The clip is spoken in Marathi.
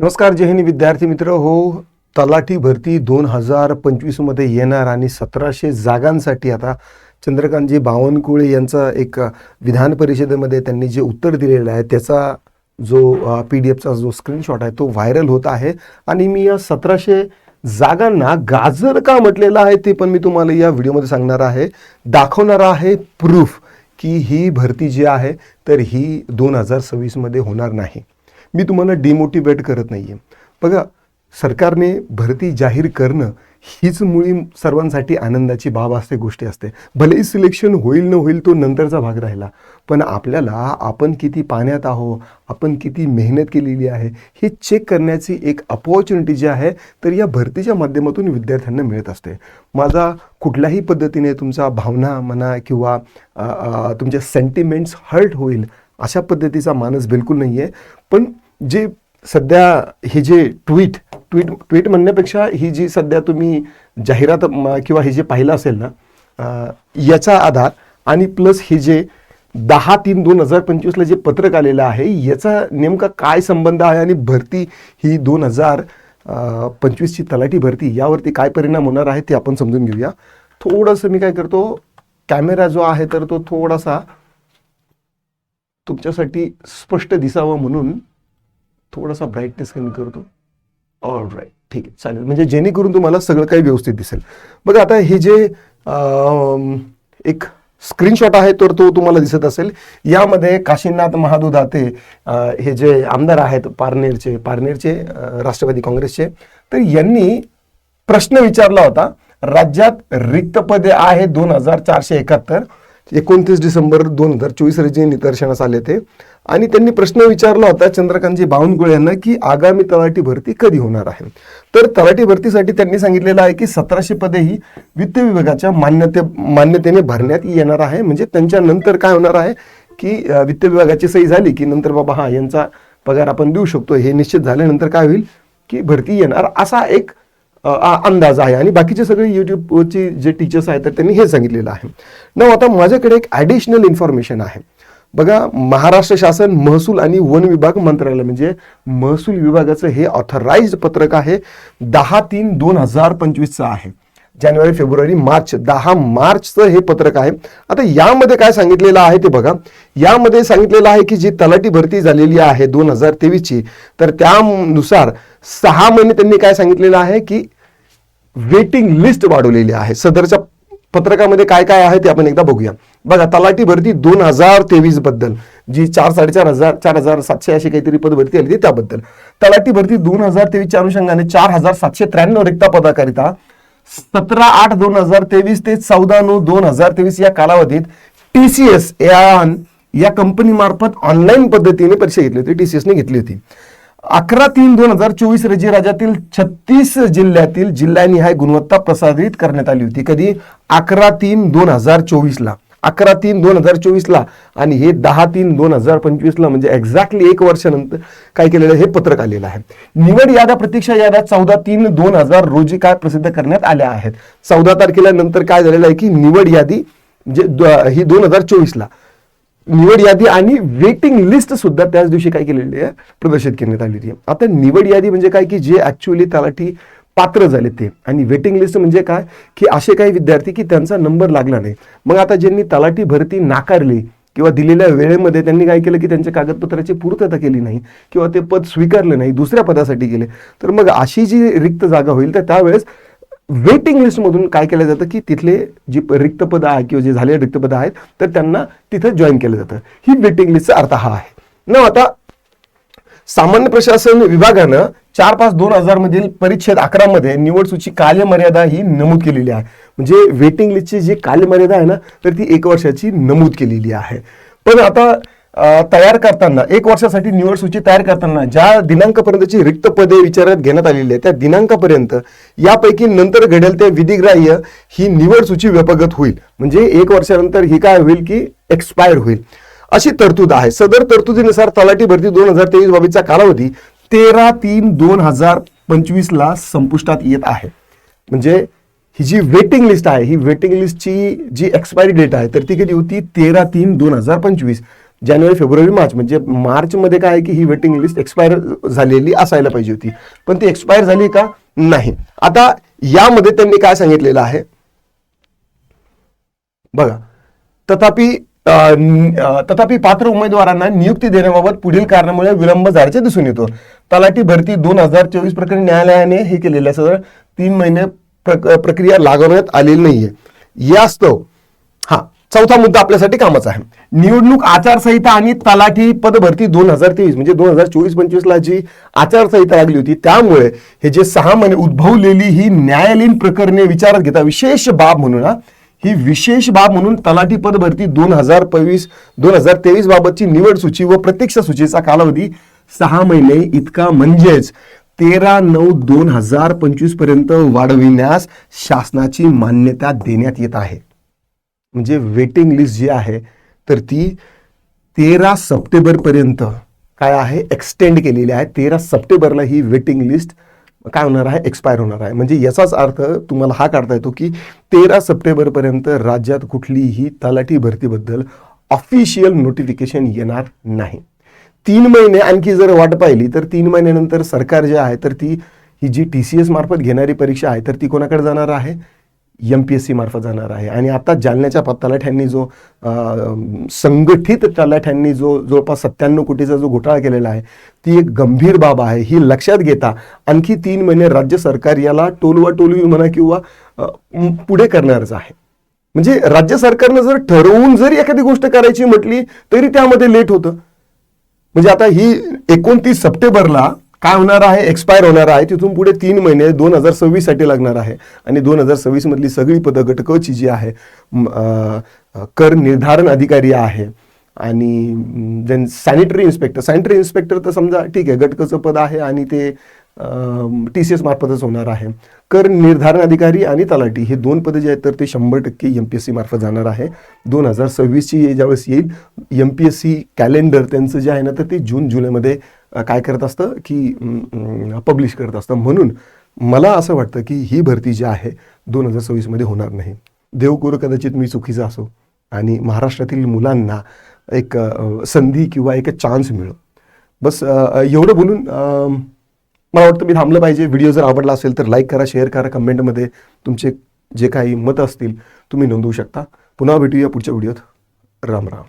नमस्कार जय हिंद विद्यार्थी मित्र. हो तलाठी भरती दोन हजार पंचवीसमध्ये येणार आणि सतराशे जागांसाठी आता चंद्रकांतजी बावनकुळे यांचा एक विधान परिषदेमध्ये त्यांनी जे उत्तर दिलेलं आहे त्याचा जो पी डी एफचा जो स्क्रीनशॉट आहे तो व्हायरल होत आहे. आणि मी या सतराशे जागांना गाजर का म्हटलेलं आहे ते पण मी तुम्हाला या व्हिडिओमध्ये सांगणार आहे. दाखवणार आहे प्रूफ की ही भरती जी आहे तर ही दोन हजार सव्वीसमध्ये होणार नाही. मी तुम्हाला डिमोटिवेट करत नाही आहे बघा सरकारने भरती जाहीर करणं हीच मुळी सर्वांसाठी आनंदाची बाब असते गोष्टी असते. भलेही सिलेक्शन होईल न होईल तो नंतरचा भाग राहिला पण आपल्याला आपण किती पाण्यात आहो आपण किती मेहनत केलेली आहे हे चेक करण्याची एक अपॉर्च्युनिटी जी आहे तर या भरतीच्या माध्यमातून विद्यार्थ्यांना मिळत असते. माझा कुठल्याही पद्धतीने तुमचा भावना म्हणा किंवा तुमच्या सेंटिमेंट्स हर्ट होईल अशा पद्धतीचा मानस बिलकुल नाही आहे पण जे सध्या हे जे ट्विट ट्विट ट्विट म्हणण्यापेक्षा ही जी सध्या तुम्ही जाहिरात किंवा हे जे पाहिलं असेल ना याचा आधार आणि प्लस हे जे दहा तीन दोन हजार पंचवीसला जे पत्रक आलेलं आहे याचा नेमका काय संबंध आहे आणि भरती ही दोन हजार पंचवीसची तलाठी भरती यावरती काय परिणाम होणार आहे ते आपण समजून घेऊया. थोडंसं मी काय करतो कॅमेरा जो आहे तर तो थोडासा तुमच्यासाठी स्पष्ट दिसावं म्हणून थोडासा ब्राईटनेस कमी करतो. ऑल राईट ठीक आहे. चालेल. म्हणजे जेणेकरून तुम्हाला सगळं काही व्यवस्थित दिसेल. बघा आता हे जे एक स्क्रीनशॉट आहे तर तो तुम्हाला दिसत असेल. यामध्ये काशीनाथ महादू दाते हे जे आमदार आहेत पारनेरचे पारनेरचे राष्ट्रवादी काँग्रेसचे तर यांनी प्रश्न विचारला होता राज्यात रिक्त पदे आहे दोन हजार चारशे एकाहत्तर एकोणतीस डिसेंबर दोन हजार चोवीस रोजी निदर्शनास आले ते. आणि त्यांनी प्रश्न विचारला होता चंद्रकांतजी बावनकुळे यांना की आगामी तलाठी भरती कधी होणार आहे? तर तलाठी भरतीसाठी त्यांनी सांगितलेलं आहे की सतराशे पदे ही वित्त विभागाच्या मान्यते मान्यतेने भरण्यात येणार आहे. म्हणजे त्यांच्या नंतर काय होणार आहे की वित्त विभागाची सही झाली की नंतर बाबा हा यांचा पगार आपण देऊ शकतो. हे निश्चित झाल्यानंतर काय होईल की भरती येणार. असा एक अंदाज आहे. आणि बाकीचे सगळे यूट्यूबची जे टीचर्स आहेत तर त्यांनी हे सांगितलेलं आहे. न आता माझ्याकडे एक ॲडिशनल इन्फॉर्मेशन आहे. बघा महाराष्ट्र शासन महसूल आणि वन विभाग मंत्रालय म्हणजे महसूल विभागाचं हे ऑथराइज्ड पत्रक आहे दहा तीन दोन हजार पंचवीसचं आहे. जानेवारी फेब्रुवारी मार्च दहा मार्चचं हे पत्रक आहे. आता यामध्ये काय सांगितलेलं आहे ते बघा. यामध्ये सांगितलेलं आहे की जी तलाठी भरती झालेली आहे दोन हजार तेवीसची तर त्यानुसार सहा महिने त्यांनी काय सांगितलेलं आहे की वेटिंग लिस्ट वाढवलेली आहे. सदरच्या पत्रकामध्ये काय काय आहे ते आपण एकदा बघूया. बघा तलाठी भरती दोन हजार तेवीसबद्दल जी चार साडेचार हजार चार हजार सातशे अशी काहीतरी पद भरती आली त्याबद्दल. तलाठी भरती दोन हजार तेवीसच्या अनुषंगाने चार हजार सातशे त्र्याण्णव रिक्ता पदाकरिता सतरा आठ दोन हजार तेवीस ते चौदा नऊ दोन हजार तेवीस या कालावधीत टी सी एस या कंपनी मार्फत ऑनलाईन पद्धतीने परीक्षा घेतली होती टी सी एसने घेतली होती. अकरा तीन दोन हजार चोवीस रोजी राज्यातील छत्तीस जिल्ह्यातील जिल्ह्यानिहाय गुणवत्ता प्रसारित करण्यात आली होती. कधी? अकरा तीन दोन हजार चोवीसला अकरा तीन दोन हजार चोवीसला आणि हे दहा तीन दोन हजार पंचवीसला म्हणजे एक्झॅक्टली एक वर्षानंतर काय केलेलं आहे? हे पत्रक आलेलं आहे. निवड याद्या प्रतीक्षा याद्या चौदा तीन दोन हजार रोजी काय प्रसिद्ध करण्यात आल्या आहेत? चौदा तारखेला नंतर काय झालेलं आहे की निवड यादी म्हणजे ही दोन हजार चोवीसला. निवड यादी आणि वेटिंग लिस्ट सुद्धा त्याच दिवशी काय केलेली आहे प्रदर्शित करण्यात आलेली आहे. आता निवड यादी म्हणजे काय की जे ऍक्च्युअली तलाठी पात्र झाले ते. आणि वेटिंग लिस्ट म्हणजे काय? की असे काही विद्यार्थी की त्यांचा नंबर लागला नाही. मग आता ज्यांनी तलाठी भरती नाकारली किंवा दिलेल्या वेळेमध्ये त्यांनी काय केलं की त्यांच्या कागदपत्राची पूर्तता केली नाही किंवा ते पद स्वीकारलं नाही दुसऱ्या पदासाठी गेले. तर मग अशी जी रिक्त जागा होईल तर त्यावेळेस वेटिंग लिस्टमधून काय केलं जातं की तिथले जी रिक्त पदं आहे किंवा जे झालेले रिक्त पदं आहेत तर त्यांना तिथं जॉईन केलं जातं. ही वेटिंग लिस्टचा अर्थ हा आहे. न आता सामान्य प्रशासन विभागानं चार पाच दोन हजार मधील परिच्छेद अकरा मध्ये निवड सूची कालमर्यादा ही नमूद केलेली आहे. म्हणजे वेटिंग लिस्टची जी कालमर्यादा आहे ना तर ती एक वर्षाची नमूद केलेली आहे. पण आता तयार करताना एक वर्षासाठी निवड सूची तयार करताना ज्या दिनांकापर्यंतची रिक्त पदे विचारात घेण्यात आलेली आहे त्या दिनांकापर्यंत यापैकी नंतर घडेल त्या विधिग्राह्य ही निवड सूची व्यपगत होईल. म्हणजे एक वर्षानंतर ही काय होईल की एक्सपायर होईल. अशी तरतूद आहे. सदर तरतुदीनुसार तलाठी भरती दोन हजार तेवीस बाबीचा कालावधी तेरा तीन दोन हजार पंचवीसला संपुष्टात येत आहे. म्हणजे ही जी वेटिंग लिस्ट आहे ही वेटिंग लिस्टची जी एक्सपायरी डेट आहे तर ती कधी होती? तेरा तीन दोन हजार पंचवीस. जानेवारी फेब्रुवारी मार्च. म्हणजे मार्चमध्ये काय आहे की ही वेटिंग लिस्ट एक्सपायर झालेली असायला पाहिजे होती. पण ती एक्सपायर झाली का? नाही. आता यामध्ये त्यांनी काय सांगितलेलं आहे? बघा. तथापि तथापि पात्र उमेदवारांना नियुक्ती देण्याबाबत पुढील कारणामुळे विलंब झाल्याचे दिसून येतो. तलाठी भरती दोन हजार चोवीस प्रकरणी न्यायालयाने हे केलेले आहे तीन महिने प्रक- प्रक्रिया लागवण्यात आलेली नाहीये. यास्तव हा चौथा मुद्दा आपल्यासाठी कामाचा आहे. निवडणूक आचारसंहिता आणि तलाठी पदभरती दोन हजार तेवीस म्हणजे दोन हजार चोवीस पंचवीसला जी आचारसंहिता लागली होती त्यामुळे हे जे सहा महिने उद्भवलेली ही न्यायालयीन प्रकरणे विचारात घेता विशेष बाब म्हणून ही विशेष बाब म्हणून तलाठी पद भरती दोन हजार पवीस दोन हजार तेवीस बाबतची निवड सूची व प्रतीक्षा सूचीचा कालावधी सहा महिने इतका म्हणजेच तेरा नऊ दोन हजार पंचवीसपर्यंत वाढविण्यास शासनाची मान्यता देण्यात येत आहे. म्हणजे वेटिंग लिस्ट जी आहे तर ती तेरा सप्टेंबरपर्यंत काय आहे? एक्सटेंड केलेली आहे. तेरा सप्टेंबरला ही वेटिंग लिस्ट काय होणार आहे? एक्सपायर होणार आहे. म्हणजे याचाच अर्थ तुम्हाला हा काढता येतो की तेरा सप्टेंबरपर्यंत राज्यात कुठलीही तलाठी भरतीबद्दल ऑफिशियल नोटिफिकेशन येणार नाही. तीन महिने आणखी जर वाट पाहिली तर तीन महिन्यानंतर सरकार जे आहे तर ती ही जी टी सी एस मार्फत घेणारी परीक्षा आहे तर ती कोणाकडे जाणार आहे? एम पी एस सी मार्फत जाणार आहे. आणि आता जालन्याच्या तलाठ्यांनी जो संघटित तलाठ्यांनी जो जवळपास सत्त्याण्णव कोटीचा जो घोटाळा केलेला आहे ती एक गंभीर बाब आहे. ही लक्षात घेता आणखी तीन महिने राज्य सरकार याला टोलवा टोलवी म्हणा किंवा पुढे करणारच आहे. म्हणजे राज्य सरकारनं जर ठरवून जरी एखादी गोष्ट करायची म्हटली तरी त्यामध्ये लेट होतं. म्हणजे आता ही एकोणतीस सप्टेंबरला काय होणार आहे? एक्सपायर होणार आहे. तिथून पुढे तीन महिने दोन हजार सव्वीससाठी लागणार आहे. आणि दोन हजार सव्वीसमधली सगळी पदं गटकची जी आहे कर निर्धारण अधिकारी आहे. आणि then sanitary inspector sanitary inspector तर समजा ठीक आहे गटकचं पद आहे आणि ते टी सी एस मार्फतच होणार आहे. कर निर्धारण अधिकारी आणि तलाठी हे दोन पदे जे आहेत तर ते शंभर टक्के एम पी एस सी मार्फत जाणार आहे. दोन हजार सव्वीसची ज्यावेळेस येईल M P S C calendar त्यांचं जे आहे ना तर ते जून जुलैमध्ये काय करत असतं की पब्लिश करत असतं. म्हणून मला असं वाटतं की ही भरती जी आहे दोन हजार सव्वीसमध्ये होणार नाही. देव कदाचित मी चुकीचा असो आणि महाराष्ट्रातील मुलांना एक संधी किंवा एक चान्स मिळो. बस एवढं बोलून मला वाटतं मी थांबलं पाहिजे. व्हिडिओ जर आवडला असेल तर लाईक करा शेअर करा कमेंटमध्ये तुमचे जे काही मतं असतील तुम्ही नोंदवू शकता. पुन्हा भेटूया पुढच्या व्हिडिओत. राम राम.